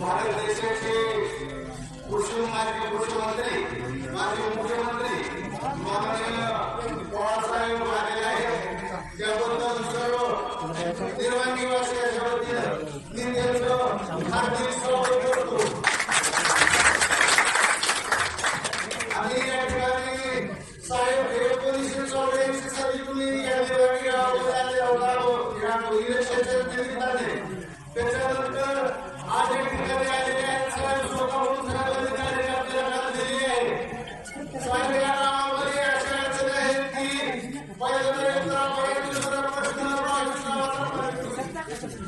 భారతదేశానికి కుటుంబ ముఖ్యమంత్రి మాజీ ముఖ్యమంత్రి మన పవన్ సాహెబ్ గారి జగన్ ನಿರ್ವಹಣೆ ನಿವಾಸಿಯ ನಿಂದೆಲ್ಲೋ ಹರ್ಜಿಸೋ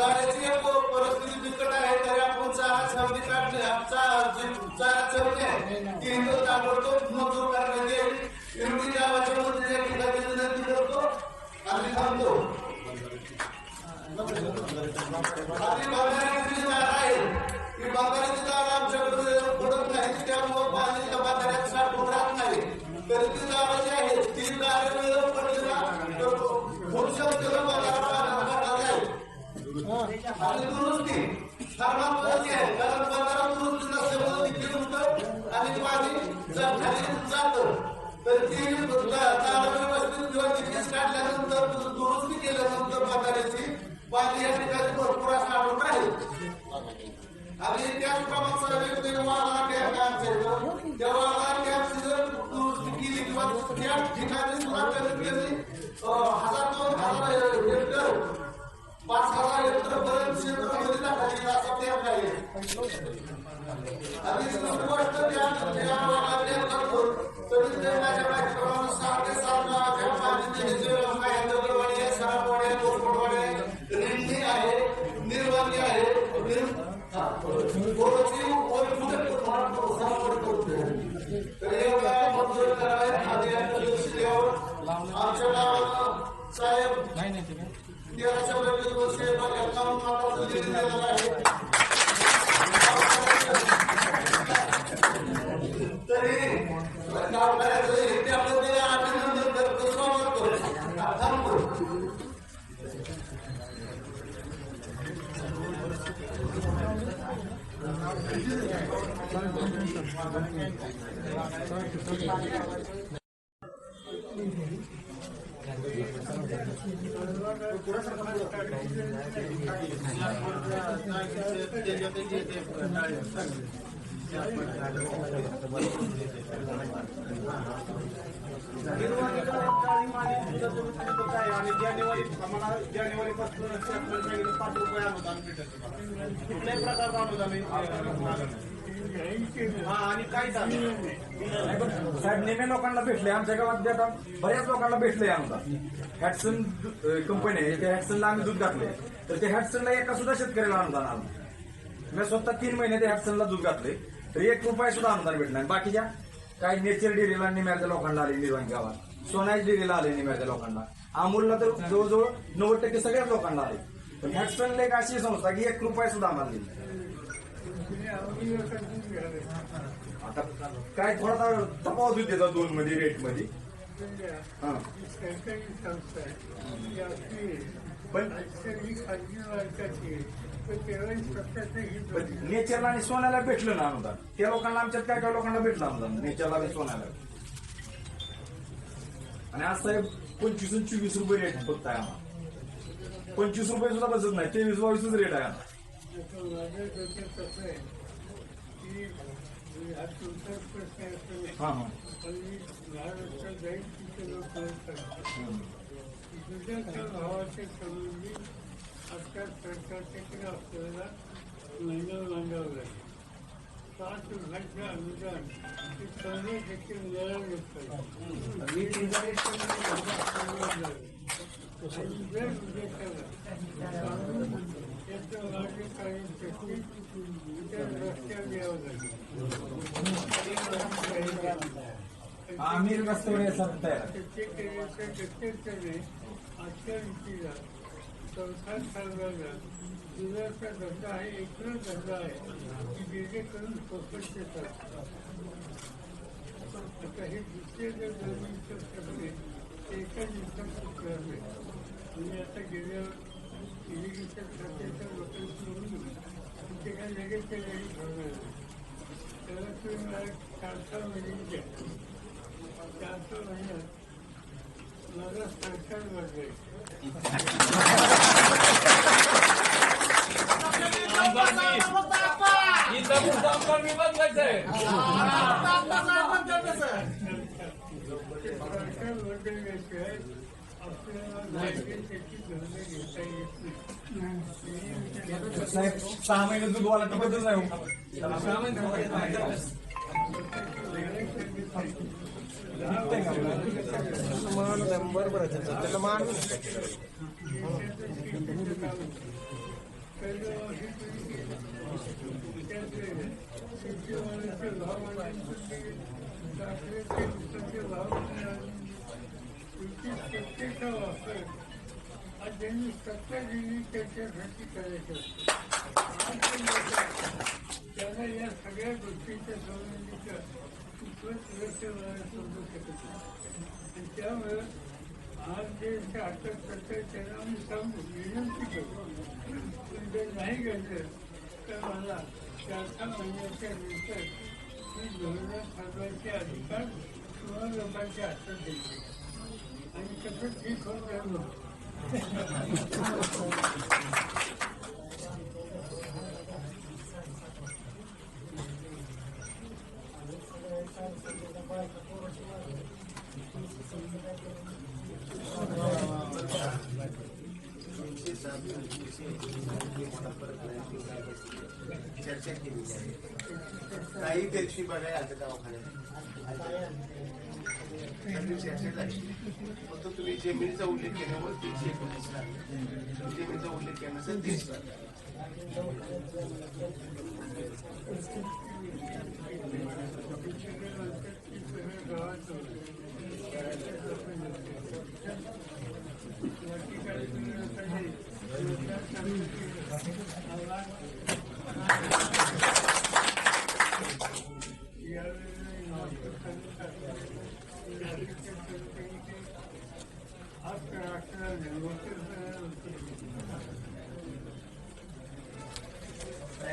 started to होतं तेव्हा त्या सीझन दुरुस्ती केली किंवा त्या ठिकाणी सुद्धा कमीत हजार दोन हजार हेक्टर पाच हजार हेक्टर पर्यंत क्षेत्रामध्ये दाखल असा प्रयत्न आहे तरी ते माझ्या कार्यक्रमानुसार ते सात लाख आणि जानेवारी आम्हाला जानेवारी पाच रुपये अनुदान भेटत तुम्हाला. कुठल्याही प्रकारचं अनुदान हा आणि साहेब नेहमी लोकांना भेटले. आमच्या गावात आता बऱ्याच लोकांना भेटले आमचा हॅटसन कंपनी आहे. त्या हॅटसनला आम्ही दूध घातले तर त्या हॅटसनला एका सुद्धा शेतकऱ्याला अनुदान आलं मी स्वतः तीन महिने त्या हॅटसनला दूध घातले तर एक रुपया सुद्धा अनुदान भेटला बाकीच्या काही नेचर डेअरीला निम्याच्या लोकांना आले निर्वाण गावात. सोनाई डेअरीला आले निम्याच्या लोकांना. अमूलला तर जवळजवळ नव्वद टक्के सगळ्याच लोकांना आले. पण हॅटसनला एक अशी संस्था की एक रुपया सुद्धा आम्हाला दिली आता काय थोडासा तपास होते त्या दोन मध्ये रेटमध्ये. हा. पण नेचरला आणि सोन्याला भेटलं ना अनुदान. त्या लोकांना आमच्यात काय काय लोकांना भेटलं अनुदान? नेचरला आणि सोन्याला. आणि आज साहेब पंचवीस चोवीस रुपये रेट फक्त आहे आम्हाला. पंचवीस रुपये सुद्धा बसत नाही. तेवीस बावीसच रेट आहे आम्हाला. आता माझं डोक्यात कसं आहे की हा. तुमचाच तिथे लोक दुधाच्या भावाच्या संबंधी सरकारच्याकडे आपल्याला महिना मागावं लागेल पाच रुपयाचं अनुदान हे सर्व टक्के मिळालं नसतं मागे आमिर कस्तुरे रस्त्यावर आहे. आजच्या संसार चालवायला दुधाचा धंदा आहे एकच धंदा आहे की जेणेकरून फोकस येतात आता हे दुसरे जर जमिनीचं करते ते एका दिवसात करते नाही म्हणजे आता गेल्या इरिगेशन खात्याच्या लोकांची म्हणून ते काय लगेच ते गाडी ठरवणार त्याला तुम्ही मला चार सहा महिने द्या चार सहा महिन्यात माझा सरकार वाढवायचं सरकार वाढवल्याशिवाय सहा महिने धंदा घेता येत नाही बरोबर सहा महिने दूध वाला करायचं नाही हो. वापर ज्यांनी सत्ता दिली त्याच्यासाठी करायचं असतं. आज त्यांना या सगळ्या गोष्टींच्या संबंधीचं कुठलंच व्यवस्था समजू शकत नाही त्यामुळे आज जे अटक करतायत त्यांना आम्ही सांगू विनंती करतो पण जर नाही घडलं तर मला चार सहा महिन्याच्या नंतर मी धोरणं ठरवायचे अधिकार किंवा लोकांच्या हातात द्यायचे आणि कसं ठीक होत राहिलं चर्चा केलेली आहे. काही दिवशी बघायला आता दवाखान्यात हो सगळी चर्चा फक्त तुम्ही जमिनीचा उल्लेख केल्यामुळे तीनशे एकोणीस लागले जमिनीचा उल्लेख केल्यानंतर तीस लागले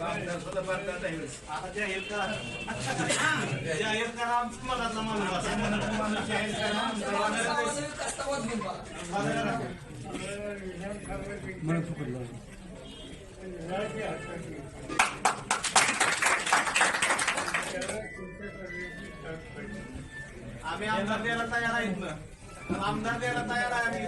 आज आता जाहीर करा जाहीर करा मनातला माणूस आम्ही आमदार द्यायला तयार आहेत ना आमदार द्यायला तयार आहे आम्ही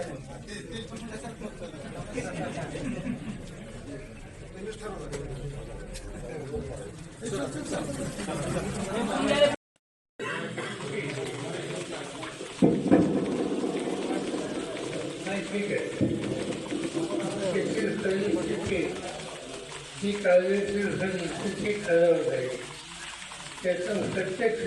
ही कायदेशीर समितीची ठराव आहे त्याचं प्रत्यक्ष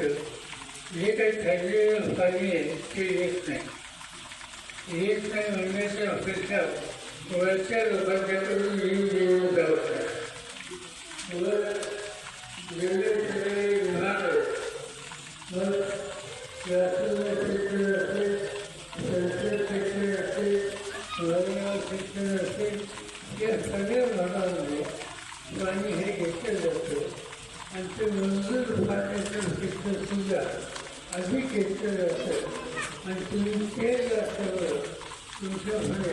जे काही ठरलेलं कार्य आहे ते येत नाही येत नाही म्हणण्याची अपेक्षा वरच्या लोकांच्याकडून येऊन येऊन जावं तुमच्याकडे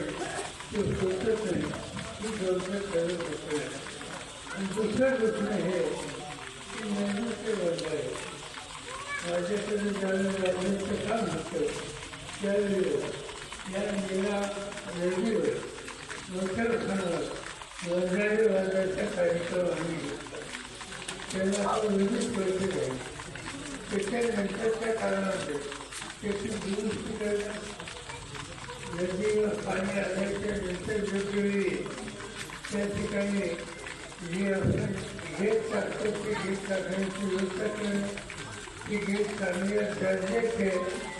ते होतच नाही ही गवत करत होतं दुसरं दुसरं हे की मेहनती वर्ग आहे माझ्याकडे ज्यावेळी लग्नाचं काम होतं त्यावेळी या मेला रेल्वेवर मोठ्या खानावर वंजारी वर्गाचा कार्यक्रम आम्ही घेतला तेव्हा तो विविध पैसे घ्यायचे त्याच्यानंतरच्या काळामध्ये त्याची दुरुस्ती करणं नदीवर पाणी आल्याच्यानंतर वेगवेगळी त्या ठिकाणी जे आपण घेत टाकतो की गेट टाकण्याची व्यवस्था करणं ती गेट दर्जाचे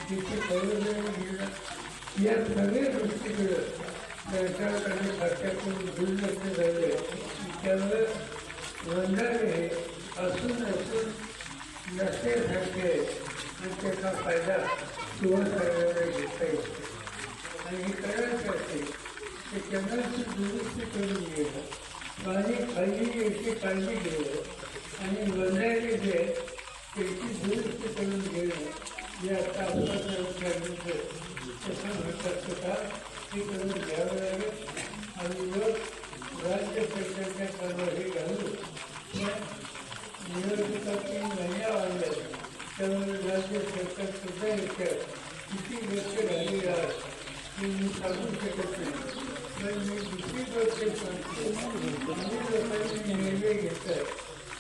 तिथे करून घेणं या सगळ्या गोष्टीकडे सरकारकडे खात्याकडून दुर्लक्ष झाले त्यामुळे वंधारे हे असून असून नसल्यासारखे आणि त्याचा फायदा किंवा सर्वांना घेता येतो आणि हे करायचं असेल तर कॅमेराची दुरुस्ती करून घेणं आणि खाली याची काळजी घेणं आणि वंधारे जे आहे, त्याची दुरुस्ती करून घेणं हे आता आपल्या करण्याचं तसं म्हणतात का? ते करून घ्यावं लागेल. आणि मग राज्य सरकारच्या कारवाई घालून त्या निवडणुका तीन महिन्या आल्या त्यामुळे राज्य सरकार सुद्धा याच्यात किती लक्ष घाली आहे ते मी सांगू शकत नाही. पण मी निर्णय घेतात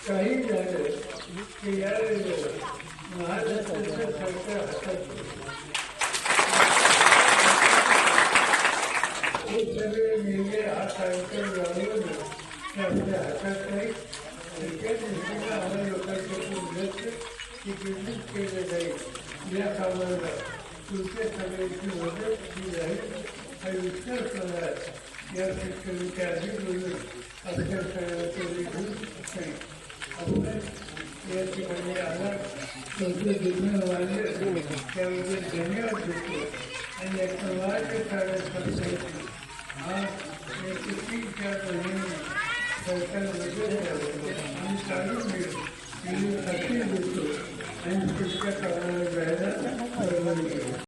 काही झालं की यावेळेला महाराष्ट्राचं सरकार हातात हे सगळे निर्णय हा आपल्या हातात नाही त्या दृष्टीनं आम्हाला केलं जाईल या कामाला तुमच्या सगळ्यांची मदत ही जाईल हा विश्वास मला या शेतकऱ्यांच्या ठिकाणी आला तुमचे दुर्मिळ वाढले त्याबद्दल धन्यवाद देतो आणि या समाज कार्यकर्त्यांची हा याची तीन चार सरकार आणि चालू मिळेल खात्री देतो आणि कामाला जायला परवानगी